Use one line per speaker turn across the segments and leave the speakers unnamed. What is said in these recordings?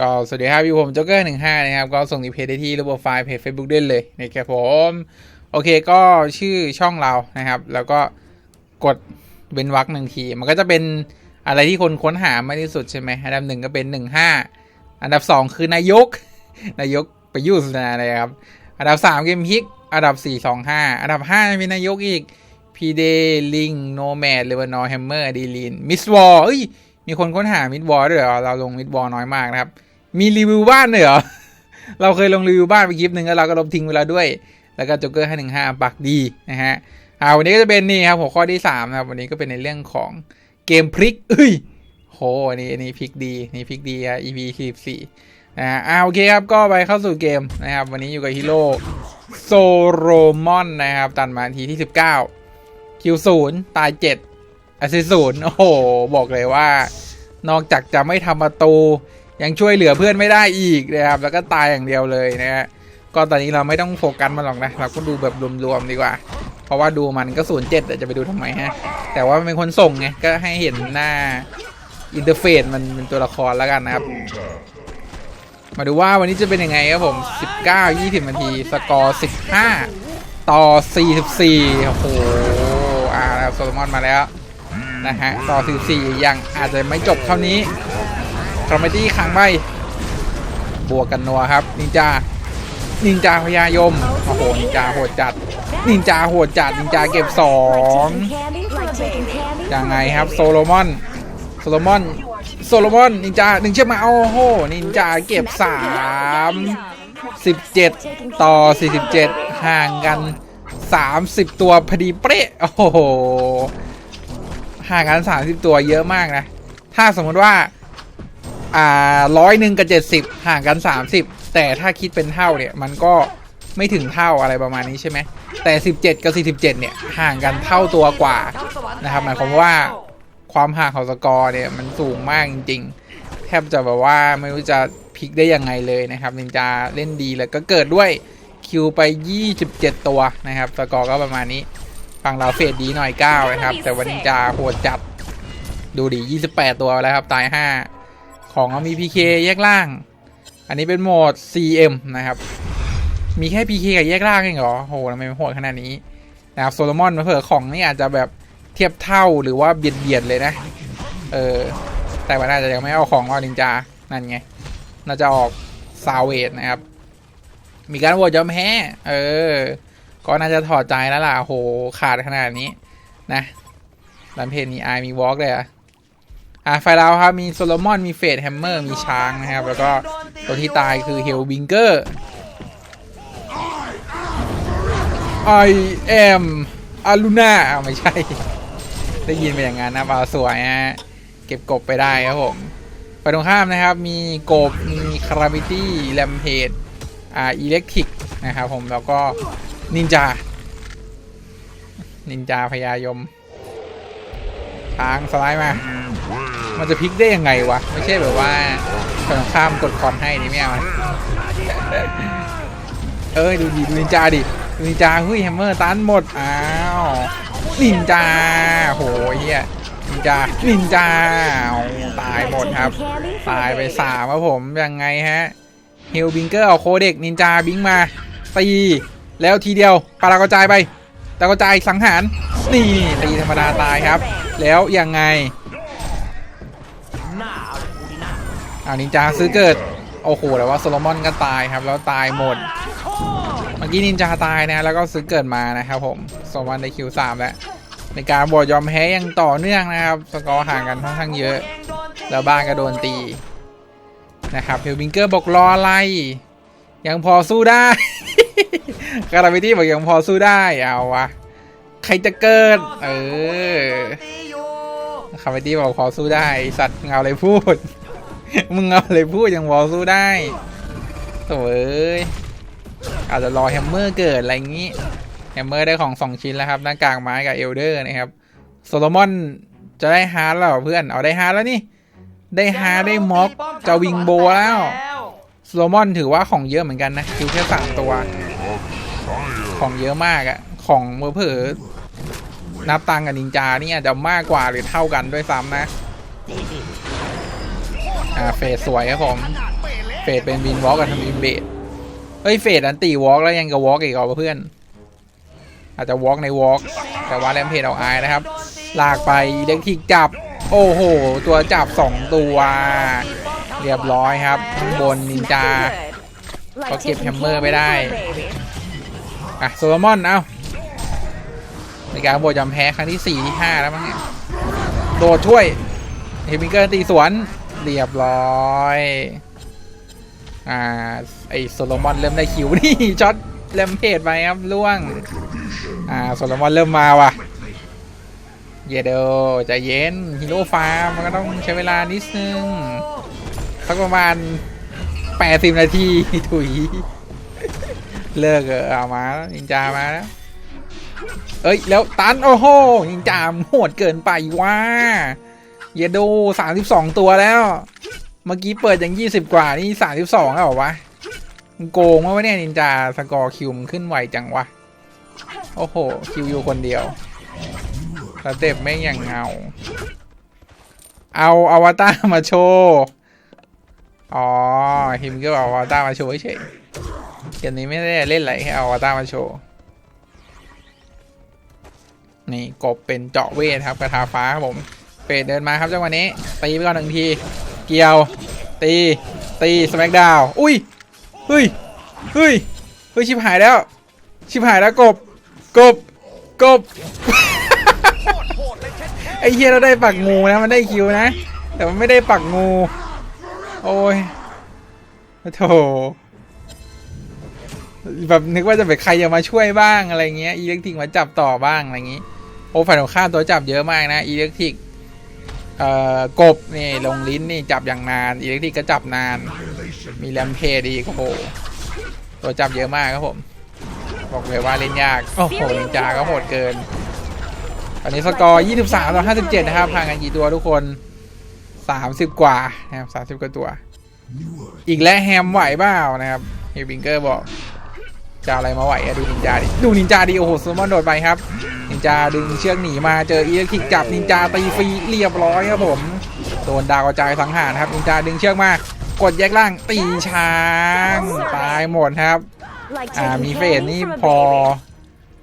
ก็สวัสดีครับอยู่ผมจ็อกเกอร์หนึ่งห้านะครับ ก็ส่งอีเพจได้ที่ระบบไฟล์เพจ Facebook ได้เลยนะครับผม โอเคก็ชื่อช่องเรานะครับ แล้วก็กดเว้นวรรคหนึ่งที มันก็จะเป็นอะไรที่คนค้นหามากที่สุดใช่ไหมอันดับหนึ่งก็เป็นหนึ่งห้าอันดับสองคือนายก นายกประยุทธ์นะอะไรครับ อันดับสามเกมฮิก อันดับสี่สองห้าอันดับห้ามีนายกอีกพีเดลิงโนแมดเลเวานอแฮมเมอร์ดีลินมิสวอลเอ้ย มีคนค้นหามิดวอลด้วยเหรอเราลงมิดวอลน้อยมากนะครับ มีรีวิวบ้านด้วยเหรอ เราเคยลงรีวิวบ้านไปคลิปหนึ่งแล้วเราก็ลบทิ้งไปแล้วด้วย แล้วก็จ็กเกอร์ห้าหนึ่งห้าปักดีนะฮะอ่าวันนี้ก็จะเป็นนี่ครับหัวข้อที่สามนะครับวันนี้ก็เป็นในเรื่องของเกมพลิกเอ้ยโหอันนี้อันนี้พลิกดีนี่พลิกดีอะ EP สิบสี่นะฮะอ่าโอเคครับก็ไปเข้าสู่เกมนะครับ วันนี้อยู่กับฮีโร่โซโรมอนนะครับ ตันมาทีที่สิบเก้าคิวศูนย์ตายเจ็ด อซิศูนโอ้โห บอกเลยว่า นอกจากจะไม่ทำประตู ยังช่วยเหลือเพื่อนไม่ได้อีกนะครับ แล้วก็ตายอย่างเดียวเลยนะฮะก็ตอนนี้เราไม่ต้องโฟกัสมันหรอกนะ เราก็ดูแบบรวมๆดีกว่า เพราะว่าดูมันก็ศูนย์เจ็ดจะไปดูทำไมฮะ แต่ว่ามันเป็นคนส่งไง ก็ให้เห็นหน้าอินเทอร์เฟซมันเป็นตัวละครแล้วกันนะครับ มาดูว่าวันนี้จะเป็นยังไงครับผม 19 20 นาที สกอร์ 15 ต่อ 44 โอ้โห อ่าแล้วโซโลมอนมาแล้ว นะฮะต่อ44ยังอาจจะไม่จบเท่านี้คอมเมดี้ค้งใบบวกกันนัวครับนินจานินจาพยายมโอ้โหนินจาโหดจัด นินจาโหดจัดนินจาเก็บ2ยังไงครับโซโลมอนโซโลมอนโซโลมอนนินจาหนึ่งเชือกมาโอ้โหนินจาเก็บ3 17ต่อ47ห่างกัน30ตัวพอดีเป๊ะโอ้โห ห่างกัน30ตัวเยอะมากนะ ถ้าสมมติว่า อ่าร้อยหนึ่งกับเจ็ดสิบห่างกัน30แต่ถ้าคิดเป็นเท่าเนี่ยมันก็ไม่ถึงเท่าอะไรประมาณนี้ใช่ไหมแต่ 17 กับ 47 เนี่ย ห่างกันเท่าตัวกว่านะครับหมายความว่าความห่างของสกอร์เนี่ยมันสูงมากจริง ๆ แทบจะแบบว่าไม่รู้จะพลิกได้ยังไงเลยนะครับนินจาเล่นดีแล้วก็เกิดด้วยคิวไป 27 ตัวนะครับ สกอร์ก็ประมาณนี้ ฝั่งเราเฟดดีหน่อย9นะครับ แต่วันจาโหดจัดดูดี 28 ตัวแล้วครับ ตาย 5 ของมี PK แยกล่าง อันนี้เป็นโหมด CM นะครับ มีแค่ PK กับแยกล่างเองเหรอโหทำไมโหดขนาดนี้นะครับโซโลมอนมาเผื่อของนี่อาจจะแบบเทียบเท่าหรือว่าเบียดเบียดเลยนะ เออ แต่ว่าน่าจะยังไม่เอาของออนินจา นั่นไง น่าจะออกซาเวดนะครับ มีการโหวตยอมแพ้เออ ก็น่าจะถอดใจแล้วล่ะโหขาดขนาดนี้นะรันเพจมีไอมีวอล์กเลยอะอะไฟเราครับ มีโซโลมอน มีเฟดแฮมเมอร์ มีช้างนะครับ แล้วก็ตัวที่ตายคือเฮลบิงเกอร์ I am อารูน่าอ้าไม่ใช่ ได้ยินไปอย่างนั้นนะบาสวยฮะ เก็บกบไปได้ครับผมไปตรงข้ามนะครับ มีกบ มีคาราบิตี้แลมเพดอ่าอิเล็กทริกนะครับผม แล้วก็ นินจา นินจาพยายม ทางสไลด์มา มันจะพลิกได้ยังไงวะ ไม่ใช่แบบว่าไปตรงข้ามกดคอนให้นี่ไม่เอาเอ้ยดูดิดูนินจาดิดูนินจาเฮ้ยแฮมเมอร์ตันหมด อ้าว นินจาโหเฮียนินจา นินจาเอาตายหมดครับ ตายไปสามครับผม ยังไงฮะ เฮลบิงเกอร์เอาโคเด็กนินจาบิงมาตี แล้วทีเดียวปาลากระจายไปตากระจายสังหาร นี่ตีธรรมดาตายครับ แล้วยังไงเอานินจาซื้อเกิด โอ้โหแต่ว่าโซโลมอนก็ตายครับ แล้วตายหมด เมื่อกี้นินจาตายนะ แล้วก็ซื้อเกิดมานะครับผมสองวันในคิวสามแล้ว ในการบวชยอมแพ้ยังต่อเนื่องนะครับ สกอร์ห่างกันค่อนข้างเยอะ แล้วบ้านก็โดนตีนะครับเฮลบิงเกอร์บอกรออะไร ยังพอสู้ได้ คาราบิตี้บอกยังพอสู้ได้เอาวะใครจะเกิดเออคาราบิตี้บอกพอสู้ได้ สัตว์มึงเอาอะไรพูด มึงเอาอะไรพูดยังพอสู้ได้โถ่เอ้ยอาจจะรอแฮมเมอร์เกิดอะไรงี้แฮมเมอร์ได้ของสองชิ้นแล้วครับหน้ากากไม้กับเอลเดอร์นะครับโซโลมอนจะได้ฮาร์ดแล้วเหรอเพื่อนเอาได้ฮาร์ดแล้วนี่ ได้ฮาร์ดได้ม็อกจะวิงโบแล้วโซโลมอนถือว่าของเยอะเหมือนกันนะคิวแค่สามตัว ของเยอะมากอะของเมื่อเผอนับตังกับนินจาเนี่อาจะมากกว่าหรือเท่ากันด้วยซ้ำนะ อ่าเฟสสวยครับผม เฟดเป็นวินวอล์กกับทำอินเบดเฮ้ยเฟดอันตีวอล์กแล้วยังกับวอล์กอีกเหรอเพื่อน อาจจะวอล์กในวอล์กแต่ว่าแรมเพจเอาอายนะครับ ลากไปเล็กทริกจับ โอ้โห ตัวจับสองตัว เรียบร้อยครับข้างบนนินจาก็เก็บแฮมเมอร์ไม่ได้ อะโซโลมอน เอาในการโบดยอมแพ้ครั้งที่4ที่5แล้วมั้งเนี่ย โดดช่วยเฮมิงเกอร์ตีสวน เรียบร้อย อ่า ไอโซโลมอนเริ่มได้คิวนี่ช็อตเลมเพจไปครับล่วง อ่าโซโลมอนเริ่มมาว่ะ เยเดอใจเย็นฮีโร่ฟาร์มมันก็ต้องใช้เวลานิดนึงสักประมาณ 80 นาทีถุย เลิกเออเอามาแล้วนินจามาแล้วเอ้ยแล้วตันโอ้โหนินจาโหดเกินไปว่าเยโด32ตัวแล้ว เมื่อกี้เปิดยัง20กว่านี่32แล้วเหรอวะโกงวะเนี่ยนินจาสกอร์คิวมันขึ้นไวจังวะโอ้โหคิวอยู่คนเดียวสเต็ปไม่งอย่างเงา เอาอวตารมาโชว์ อ๋อ ฮิมก็เอาอวตารมาโชว์เฉย เกมนี้ไม่ได้เล่นอะไรแค่เอาอวตารมาโชว์ นี่กบเป็นเจาะเวทครับกระทาฟ้าครับผมเฟดเดินมาครับจังหวะนี้ตีไปก่อนหนึ่งที เกี่ยว ตี ตีสแมกดาวอุ้ยเฮ้ยเฮ้ยเฮ้ยชิบหายแล้ว ชิบหายแล้วกบ กบ กบ ไอ้เฮียเราได้ปักงูนะ มันได้คิวนะ แต่มันไม่ได้ปักงู โอ้ยโถ แบบนึกว่าจะเป็นใครจะมาช่วยบ้างอะไรเงี้ยอีเล็กทริกมาจับต่อบ้างอะไรอย่างงี้โอ้ฝ่ายตรงข้ามตัวจับเยอะมากนะอีเล็กทริกเอ่อกบนี่ลงลิ้นนี่จับอย่างนานอีเล็กทริกก็จับนาน มีแรมเพจอีกโอ้โหตัวจับเยอะมากครับผม บอกเลยว่าเล่นยากโอ้โหนินจาก็โหดเกินตอนนี้สกอร์ 23 ต่อ 57 นะครับห่างกันกี่ตัวทุกคน 30 กว่านะครับ30 กว่าตัว อีกแล้วแฮมไหวเปล่านะครับเฮบิงเกอร์บอก จะเอาอะไรมาไหวอะดูนินจาดิดูนินจาดิโอ้โหซูมอนโดดไปครับ นินจาดึงเชือกหนีมาเจออีเล็กทริกจับนินจาตีฟรีเรียบร้อยครับผมโดนดาวกระจายสังหารครับนินจาดึงเชือกมากดแยกล่างตีช้างตายหมดครับอ่ามีเฟสนี่พอ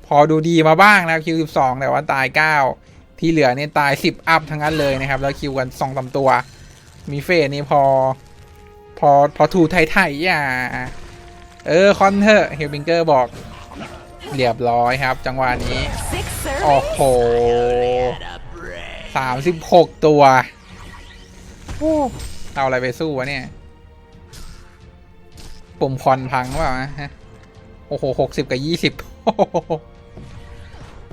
พอดูดีมาบ้างนะครับคิว12แต่ว่าตาย9ที่เหลือเนี่ยตาย10อัพทั้งนั้นเลยนะครับ แล้วคิวกัน2องสตัว มีเฟสนี่พอ พอพอถูไทยไทยอะ เออคอนเทอร์เฮลบิงเกอร์บอกเรียบร้อยครับ จังหวะนี้ โอ้โหสามสิบหกตัวเอาอะไรไปสู้วะเนี่ยปุ่มคอนพังเปล่าฮะ โอ้โหหกสิบกับยี่สิบ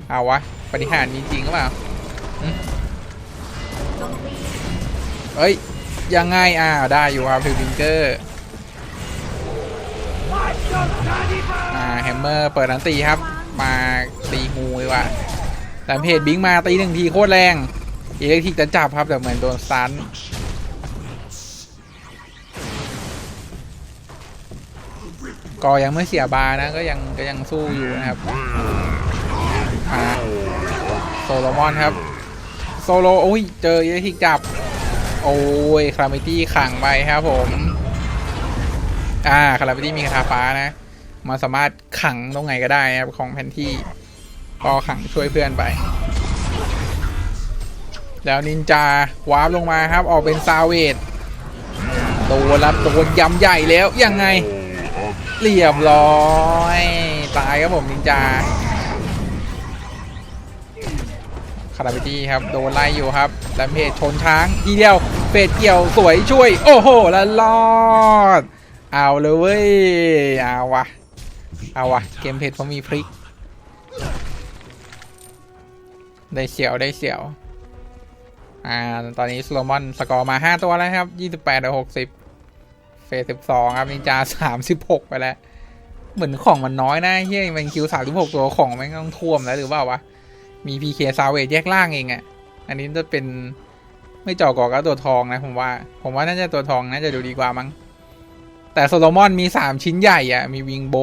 เอาวะ ปฏิหารจริงหรือเปล่าเอ้ย ยังไงอ้าได้อยู่ครับฟิลบิงเกอร์ อ่าแฮมเมอร์เปิดอันตีครับ มาตีงูเลยว่ะแต่เพจบิงมาตีหนึ่งทีโคตรแรงอีเล็กทริกจะจับครับแต่เหมือนโดนซันก็ยังไม่เสียบานะก็ยังก็ยังสู้อยู่นะครับอ่าโซโลมอนครับ โซโลโอ้ยเจออีเล็กทริกจับ โอ้ยคาราเมตี้ขังไปครับผม อ่าคาราเมตี้มีคาถาฟ้านะมันสามารถขังตรงไหนก็ได้นะครับของแผนที่ก็ขังช่วยเพื่อนไป แล้วนินจาวาร์ปลงมาครับ ออกเป็นซาเวดตัวรับตัวยำใหญ่แล้วยังไง เรียบร้อยตายครับผมนินจาคาราบิตี้ครับโดนไล่อยู่ครับแลมเพจชนช้างทีเดียวเฟดเกี่ยวสวยช่วย โอ้โหแล้วรอด เอาเลยเว้ย เอาวะ เอาวะ เกมเพจเขามีพลิก ได้เสียวได้เสียว อ่า ตอนนี้สโลมอนสกอร์มา 5 ตัวแล้วครับ 28ต่อ60 เฟส12 ครับนินจา 36 ไปแล้ว เหมือนของมันน้อยนะเฮ้ยมันคิว 36 ตัวของม่งต้องท่วมแล้วหรือเปล่าวะ มี PK ซาเวจแยกล่างเองอะ่ะ อันนี้จะเป็นไม่เจาะกอก็ตัวทองนะผมว่า ผมว่าน่าจะตัวทองน่าจะดูดีกว่ามั้ง แต่โซโลมอนมี3ชิ้นใหญ่อะ่ะ มีวิงโบ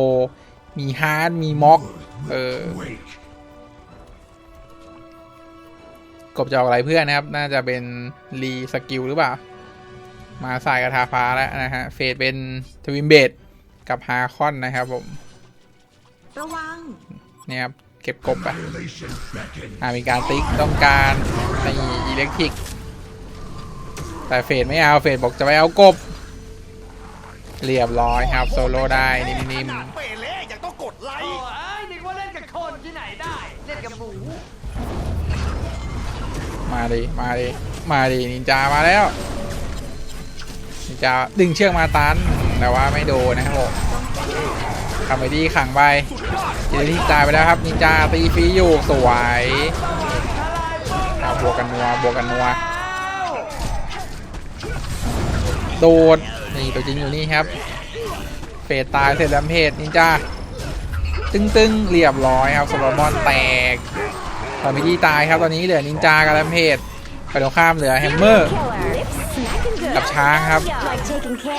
มีฮาร์ดมีม็อก เออกบจะออกอะไรเพื่อนนะครับ น่าจะเป็นรีสกิลหรือเปล่า มาสายกระทาฟ้าแล้วนะฮะ เฟดเป็นทวิมเบดกับฮาคอนนะครับผม
ระวัง
เนี่ยครับ เก็บกบอะอ่ามีการติ๊กต้องการในอิเล็กทริก แต่เฟดไม่เอา เฟดบอกจะไปเอากบ เรียบร้อยครับโซโล่ได้นิ่ม
เปเล่ยังต้องกดไล
โอ้
ค์
ยนึกว่าเล่นกับคนที่ไหนได้ เล่นกับหมู
ๆมาดิ มาดิ มาดิ นินจา มาแล้ว นินจา ดึงเชือกมาตัน แต่ว่าไม่โดนนะครับผมคาเมดี้ขังไปจิตที่ตายไปแล้วครับ นินจา ตีฟรีอยู่ สวยเอาบวกกันนัว บวกกันนัว โดด นี่ตัวจริงอยู่นี่ครับ เฟดตายเสร็จแล้วเพจนินจาตึงตึงๆเรียบร้อยครับโซโลมอนแตกคาเมดี้ตายครับตอนนี้เหลือนินจากับแรมเพจไปตรงข้ามเหลือแฮมเมอร์กับช้างครับ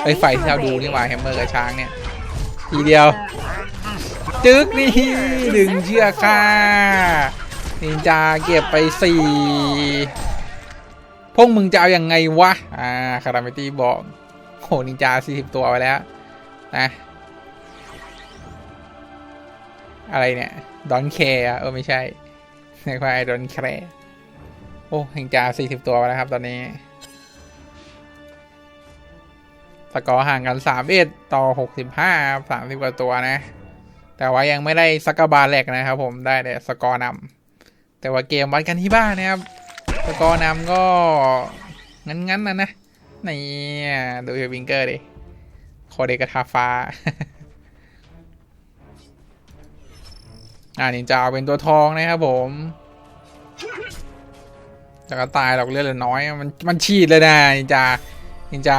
เอ้ไฟที่เราดูนี่หว่าแฮมเมอร์กับช้างเนี่ยทีเดียวจึ๊กนี่ดึงเชือกค่ะนินจาเก็บไปสี่พวกมึงจะเอาอยัางไงวะ อ่า คาราเมตี้บอก โหนินจาสี่สิบตัวไปแล้ว นะ อะไรเนี่ย ดอนแคร์เออ ไม่ใช่ในควายดอนแคร์โอ้นินจาสี่สิบตัวไปแล้วครับ ตอนนี้สกอร์ห่างกัน3 1ต่อ65 30กว่าตัวนะ แต่ว่ายังไม่ได้สักะบาแหลกนะครับผมได้แต่สกอร์นำแต่ว่าเกมวัดกันที่บ้านนะครับสกอร์นำก็งั้นๆนะนะ นี่ดูเฮวิงเกอร์ดิโคเดกบทาฟ้า อ่านินจาเป็นตัวทองนะครับผมแต่ก็ตายหรอกเลือดเหลือน้อย มันมันฉีดเลยนะนินจา นินจา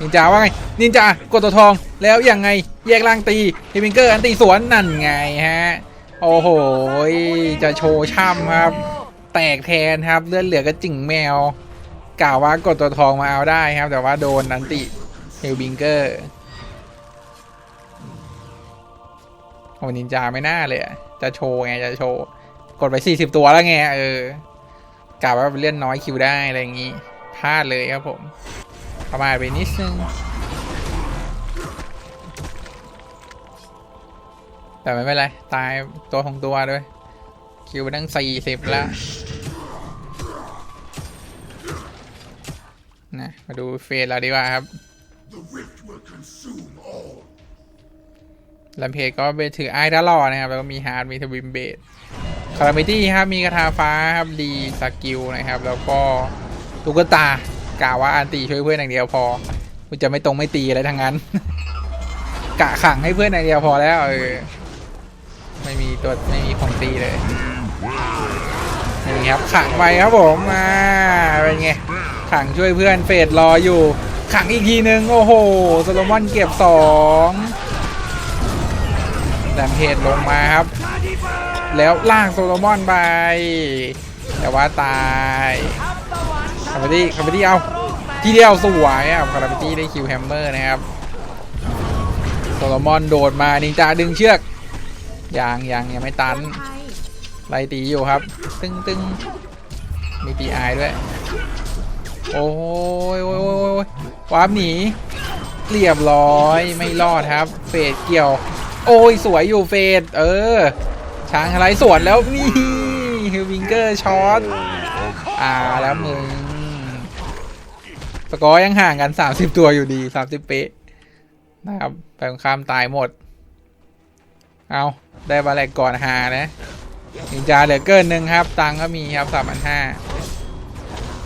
นินจาว่าไง นินจากดตัวทองแล้วยังไงแยกล่างตีเฮมิงเกอร์อันตีสวนนั่นไงฮะ โอ้โห จะโชว์ช่ำครับ แตกแทนครับเลือดเหลือก็จิ่งแมว กล่าวว่ากดตัวทองมาเอาได้ครับ แต่ว่าโดนนันติเฮลบิงเกอร์โอ้นินจาไม่น่าเลยจะโชว์ไงจะโชว์กดไป 40 ตัวแล้วไงเออกล่าวว่าเลื่อนน้อยคิวได้อะไรอย่างงี้พลาดเลยครับผมประมาทไปนิดนึงแต่ไม่เป็นไร ตายตัวของตัวด้วย คิวไปตั้งสี่สิบแล้ว นะมาดูเฟสเราดีกว่าครับลำเพจก็ไปถือไอ้ตลอดนะครับ แล้วก็มีฮาร์ดมีทวิมเบดคาราเมตี้ครับ มีกระทาฟ้าครับดีสกิลนะครับ แล้วก็ตุ๊กตากะว่าอันตีช่วยเพื่อนอย่างเดียวพอกูจะไม่ตรงไม่ตีอะไรทั้งนั้น กะขังให้เพื่อนอย่างเดียวพอแล้วเออไม่มีตัวไม่มีของตีเลยนี่ครับขังไปครับผมมาเป็นไง ขังช่วยเพื่อนเฟดรออยู่ ขังอีกทีนึง โอ้โหโซโลมอนเก็บสองแลมเพจลงมาครับ แล้วลากโซโลมอนไป แต่ว่าตายคาร์บตี้คาร์บตี้เอา ทีเดียวสวยอะคาร์บตี้ได้คิวแฮมเมอร์นะครับโซโลมอนโดดมานินจาดึงเชือกยังยังยังไม่ตันไล่ตีอยู่ครับ ตึ้งตึ้งมีตีไอด้วย โอ้ยโอ้ยโอ้ยโอ้ยวาร์ปหนีเรียบร้อยไม่รอดครับ เฟดเกี่ยว โอ้ยสวยอยู่เฟดเออ ช้างอะไรสวนแล้วนี่ฮิววิงเกอร์ช็อตอ่าแล้วมึงสกอร์ยังห่างกัน 30 ตัวอยู่ดี 30 เป๊ะนะครับไปตรงข้ามตายหมด เอาได้บาแลกก่อนหานะนินจาเหลือเกินหนึ่งครับ ตังก็มีครับสามพันห้า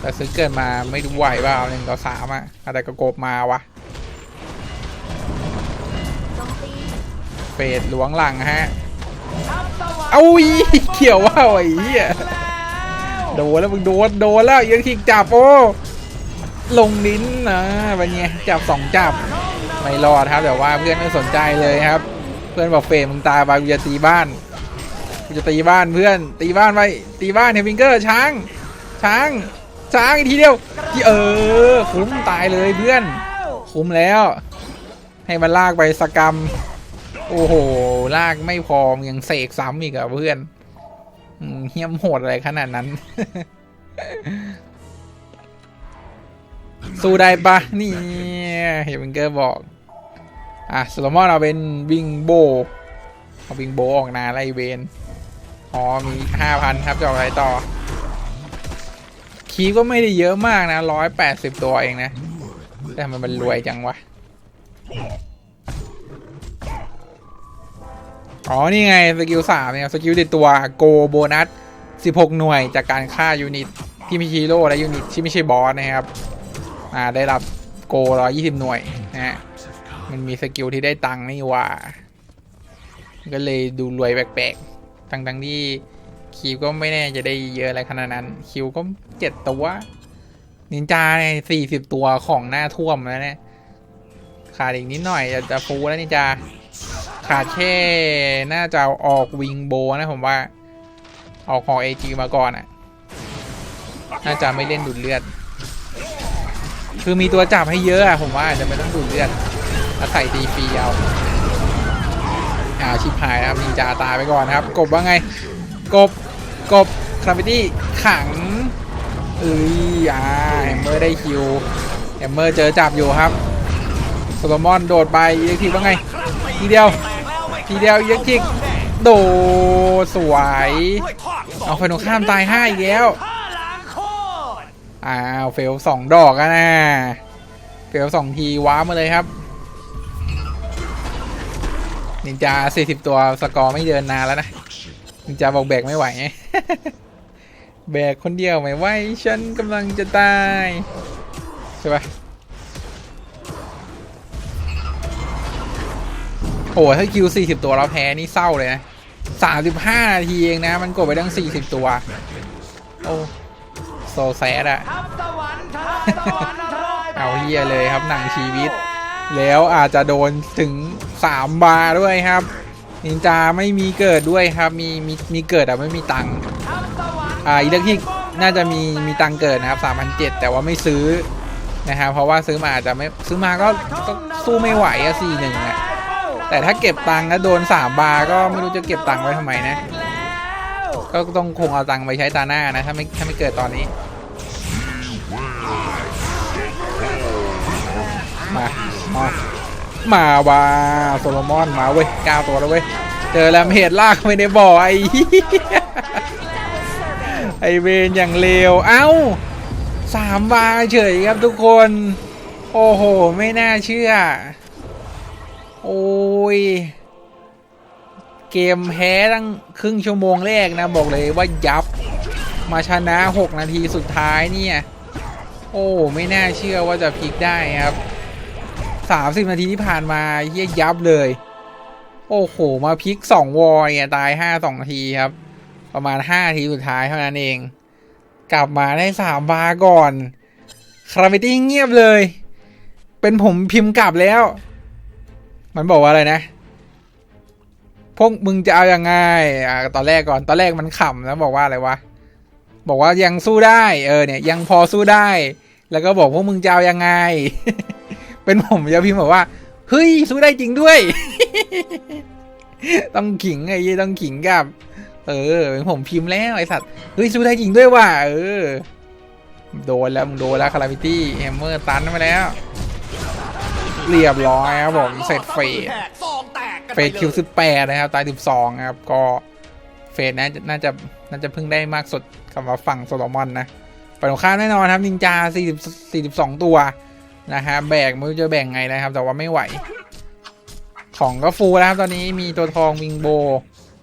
แต่ซื้อเกินมาไม่รู้ไหวเปล่าหนึ่งต่อสามอะอะไรก็โกบมาวะเฟดหลวงหลังฮะเอาอีเขียวว่าไอ้เหี้ยโดนแล้วมึงโดนโดนแล้วยังทิกจับโอ้ลงลิ้นนะเป็นไงจับสองจับไม่รอดครับแต่ว่าเพื่อนไม่สนใจเลยครับ เพื่อนบอกเฟรมมึงตายไปกูจะตีบ้านกูจะตีบ้านเพื่อนตีบ้านไปตีบ้านเฮฟิงเกอร์ช้างช้าง ช้างอีกทีเดียวที่เออคุ้มตายเลยเพื่อน คุ้มแล้ว ให้มันลากไปสกรรม โอ้โห ลากไม่พอมยังเสกซ้ำอีกอะเพื่อนเฮี้ยมโหดอะไรขนาดนั้น สู้ได้ปะนี่เฮมิงเกอร์บอก อะโซโลมอนเอาเป็นวิงโบเอาวิงโบออกนาไล่เวนอ๋อมีห้าพันครับจะเอาอะไรต่อ คีก็ไม่ได้เยอะมากนะร้อยแปดสิบตัวเองนะ แต่มันมันรวยจังวะ อ๋อ นี่ไง สกิลสามเนี่ย สกิลติดตัวโกโบนัสสิบหกหน่วยจากการฆ่ายูนิตที่มีฮีโร่และยูนิตที่ไม่ใช่บอสนะครับ อ่า ได้รับโกร้อยี่สิบหน่วยนะฮะมันมีสกิลที่ได้ตังค์นี่ว่า ก็เลยดูรวยแปลกๆทั้งๆที่ คิวก็ไม่แน่จะได้เยอะอะไรขนาดนั้น คิวก็เจ็ดตัว นินจาเนี่ยสี่สิบตัวของหน้าท่วมแล้วเนี่ย ขาดอีกนิดหน่อยจะจะฟูแล้วนินจา ขาดแค่น่าจะออกวิงโบนะผมว่า ออกของเอจีมาก่อนอะ น่าจะไม่เล่นดูดเลือด คือมีตัวจับให้เยอะอะผมว่าจะไม่ต้องดูดเลือดแล้วใส่ตีฟรีเอาอ่าชิบหายนะครับนินจาตายไปก่อนครับ กบว่าไง กบ กบคราฟิตี้ขังเอ้ยอ่าแฮมเมอร์ได้คิวแฮมเมอร์เจอจับอยู่ครับโซโลมอนโดดไปเอ็กทีว่าไง ทีเดียว ทีเดียวเอ็กทีโดดสวย เอาไฟนตรงข้ามตายห้าอีกแล้วอ้าวเฟลสองดอกนะเฟลสองทีว้ามาเลยครับนินจาสี่สิบตัวสกอร์ไม่เดินนานแล้วนะ นินจาบอกแบกไม่ไหว แบกคนเดียวไม่ไหวฉันกำลังจะตาย ใช่ปะโอ้ถ้าคิวสี่สิบตัวเราแพ้นี่เศร้าเลยนะสามสิบห้านาทีเองนะ มันกดไปตั้งสี่สิบตัว โอ้โซแซดอะ
ทับตะวันทับตะวันอะไร
เอาเฮียเลยครับหนังชีวิต แล้วอาจจะโดนถึงสามบาร์ด้วยครับ นินจาไม่มีเกิดด้วยครับ มีมีมีเกิดแต่ไม่มีตังค์อ่าอิเล็กทริกน่าจะมีมีตังค์เกิดนะครับสามพันเจ็ดแต่ว่าไม่ซื้อนะครับเพราะว่าซื้อมาอาจจะไม่ซื้อมาก็ก็สู้ไม่ไหวอะสี่หนึ่งอะแต่ถ้าเก็บตังค์แล้วโดนสามบาก็ไม่รู้จะเก็บตังค์ไว้ทำไมนะ ก็ต้องคงเอาตังค์ไปใช้ตาหน้านะถ้าไม่ถ้าไม่เกิดตอนนี้มามา มาว่าโซโลมอนมาเว้ยเก้าตัวแล้วเว้ย เจอแล้วเหตุลากไม่ได้บอไอ้เหี้ยไอเวนอย่างเลวเอ้าสามบาเฉยครับทุกคน โอ้โห ไม่น่าเชื่อ โอ้ย เกมแพ้ตั้งครึ่งชั่วโมงแรกนะ บอกเลยว่ายับ มาชนะ 6 นาทีสุดท้ายเนี่ย โอ้ ไม่น่าเชื่อว่าจะพลิกได้ครับ 30 นาทีที่ผ่านมาเยี่ยยับเลย โอ้โห มาพลิก 2 วอยเนี่ยตาย 5 2 นาทีครับ ประมาณ 5 นาทีสุดท้ายเท่านั้นเอง กลับมาได้ 3 บาร์ก่อน คราฟิตี้เงียบเลย เป็นผมพิมพ์กลับแล้ว มันบอกว่าอะไรนะ พวกมึงจะเอาอยัางไงอ่าตอนแรกก่อน ตอนแรกมันขำแล้วบอกว่าอะไรวะ บอกว่ายังสู้ได้ เออเนี่ยยังพอสู้ได้ แล้วก็บอกพวกมึงจะเอาอยังไง เป็นผมจะพิมพ์แบบว่าเฮ้ยสู้ได้จริงด้วย ต้องขิงไอ้ยี่ต้องขิงกับ เออ เป็นผมพิมพ์แล้วไอสัตว์เฮ้ยสู้ได้จริงด้วยว่ะเออ โดนแล้วมึงโดนแล้วคาราบิตี้แฮมเมอร์ตันมาแล้ว เรียบร้อยครับผมเสร็จเฟสเฟ
ไป
สคิวสิบแปดนะครับ ตายสิบสองครับ ก็เฟสน่าจะน่าจะน่าจะเพิ่งได้มากสุดสำหรับฝั่งโซโลมอนนะฝั่งตรงข้ามแน่นอนครับนินจาสี่สิบสี่สิบสองตัว นะฮะแบกไม่รู้จะแบ่งไงนะครับ แต่ว่าไม่ไหว ของก็ฟูลแล้วครับตอนนี้มีตัวทองวิงโบ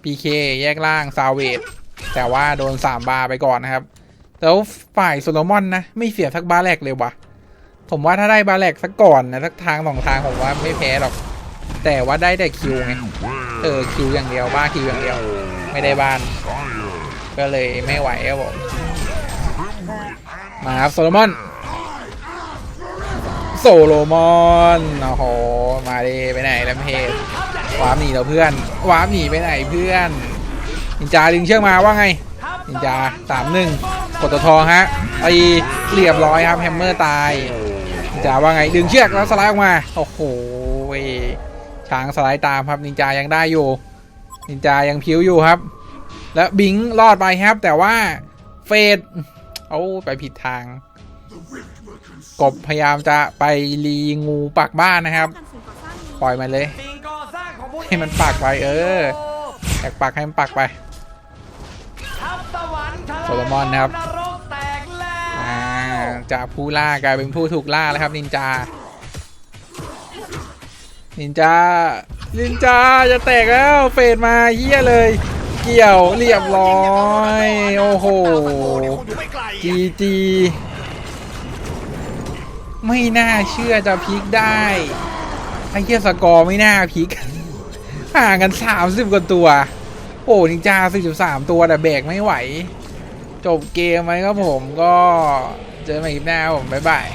PK แยกล่างซาเวดแต่ว่าโดนสามบาร์ไปก่อนนะครับ แล้วฝ่ายโซโลมอนนะ ไม่เสียสักบาร์แรกเลยว่ะ ผมว่าถ้าได้บาร์แรกสักก่อนนะสักทางสองทางผมว่าไม่แพ้หรอก แต่ว่าได้แต่คิวไงเออคิวอย่างเดียวบ้าคิวอย่างเดียว ไม่ได้บ้าน ก็เลยไม่ไหวครับผมมาครับโซโลมอน โซโลมอนโอ้โหมาดิไปไหนแล้วเพจวาร์ปหนีเราเพื่อนวาร์ปหนีไปไหนเพื่อนนินจาดึงเชือกมาว่าไงนินจาสามหนึ่งกดตัวทองฮะตีเรียบร้อยครับแฮมเมอร์ตายนินจาว่าไงดึงเชือกแล้วสไลด์ออกมาโอ้โหช้างสไลด์ตามครับนินจายังได้อยู่นินจายังพิ้วอยู่ครับ แล้วบิงรอดไปครับ แต่ว่าเฟดเอาไปผิดทาง กบพยายามจะไปรีงูปักบ้านนะครับ
กันสิ่งก่อสร้างนี้
ปล่อยมันเลย
สิ่งก่อสร้างของพวก
ให้มันปักไว้เออแตกปักให้มันปักไป
ทัพสวรรค์ทลาย
โซโลมอนนะครับ
นรกแตกแล้
อ่าวจากผู้ล่ากลายเป็นผู้ถูกล่าแล้วครับนินจา นินจา นินจาจะแตกแล้วเฟดมาเฮี้ยเลย เกี่ยวเรียบร้อย โอ้โหจีจี ไม่น่าเชื่อจะพลิกได้ไอ้เฮียสกอร์ไม่น่าพลิกห่างกันสามสิบกว่าตัว โอ้นินจา43ตัวแต่แบกไม่ไหว จบเกมไหมครับผมก็เจอกันใหม่คลิปหน้าผมบ๊ายบาย